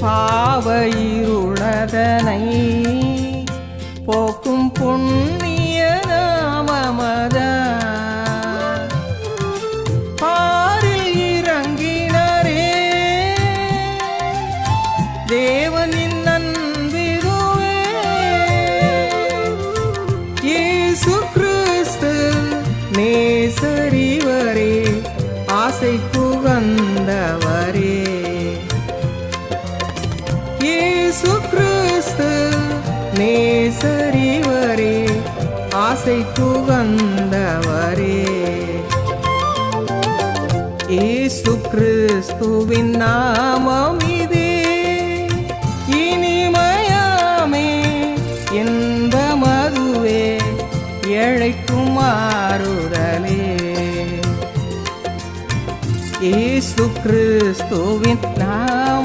பாவ இருளதனை போக்கும் புண்ணிய நாமமத. பாரில் இறங்கினரே தேவனின் நன்பிதுவே இயேசு கிறிஸ்து நேசரிவரே ஆசை புகந்தவர். இயேசு கிறிஸ்து நேசரிவரே ஆசை புகந்தவரே. இயேசு கிறிஸ்துவின் நாமம் இதே. இனிமயாமே இந்த மதுவே ஏழைக்கும் மாறுதலே இயேசு கிறிஸ்துவின்